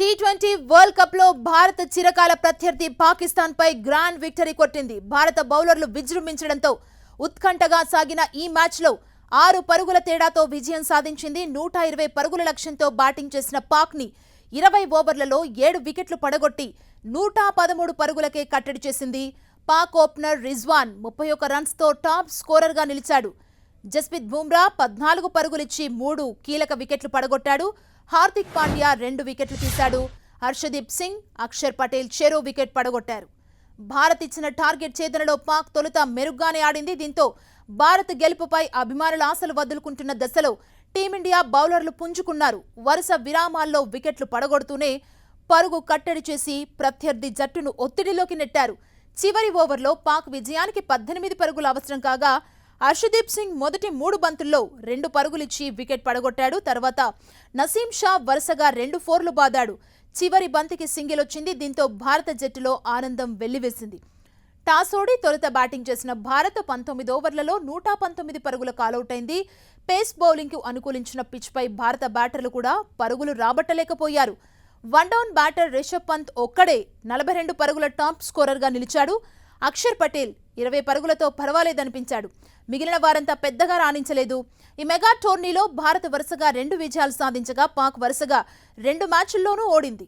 T twenty world కప్లో భారత చిరకాల ప్రత్యర్థి పాకిస్తాన్ పై గ్రాండ్ విక్టరీ కొట్టింది. భారత బౌలర్లు విజృంభించడంతో ఉత్కంఠగా సాగిన ఈ మ్యాచ్లో ఆరు పరుగుల తేడాతో విజయం సాధించింది. నూట ఇరవై పరుగుల లక్ష్యంతో బ్యాటింగ్ చేసిన పాక్ని ఇరవై ఓవర్లలో ఏడు వికెట్లు పడగొట్టి నూట పదమూడు పరుగులకే కట్టడి చేసింది. పాక్ ఓపెనర్ రిజ్వాన్ ముప్పై ఒక్క రన్స్తో టాప్ స్కోరర్గా నిలిచాడు. జస్ప్రీత్ బుమ్రా పద్నాలుగు పరుగులిచ్చి మూడు కీలక వికెట్లు పడగొట్టాడు. హార్దిక్ పాండ్యా రెండు వికెట్లు తీశాడు. హర్షదీప్ సింగ్ అక్షర్ పటేల్ చెరో వికెట్ పడగొట్టారు. భారత్ ఇచ్చిన టార్గెట్ ఛేదనలో పాక్ తొలుత మెరుగ్గానే ఆడింది. దీంతో భారత్ గెలుపుపై అభిమానుల ఆశలు వదులుకుంటున్న దశలో టీమిండియా బౌలర్లు పుంజుకున్నారు. వరుస విరామాల్లో వికెట్లు పడగొడుతూనే పరుగు కట్టడి చేసి ప్రత్యర్థి జట్టును ఒత్తిడిలోకి నెట్టారు. చివరి ఓవర్లో పాక్ విజయానికి పద్దెనిమిది పరుగులు అవసరం కాగా హర్షదీప్ సింగ్ మొదటి మూడు బంతుల్లో రెండు పరుగులిచ్చి వికెట్ పడగొట్టాడు. తర్వాత నసీం షా వరుసగా రెండు ఫోర్లు బాదాడు. చివరి బంతికి సింగిల్ వచ్చింది దీంతో భారత జట్టులో ఆనందం వెల్లివేసింది. టాస్ ఓడి తొలుత బ్యాటింగ్ చేసిన భారత్ పంతొమ్మిది ఓవర్లలో నూట పంతొమ్మిది పరుగుల కాలౌట్ అయింది పేస్ బౌలింగ్కు అనుకూలించిన పిచ్పై భారత బ్యాటర్లు కూడా పరుగులు రాబట్టలేకపోయారు. One down batter Rishabh Pant ఒక్కడే నలభై రెండు పరుగుల టాప్ స్కోరర్గా నిలిచాడు. అక్షర్ పటేల్ ఇరవై పరుగులతో పర్వాలేదనిపించాడు. మిగిలిన వారంతా పెద్దగా రాణించలేదు. ఈ మెగా టోర్నీలో భారత్ వరుసగా రెండు విజయాలు సాధించగా పాక్ వరుసగా రెండు మ్యాచ్ల్లోనూ ఓడింది.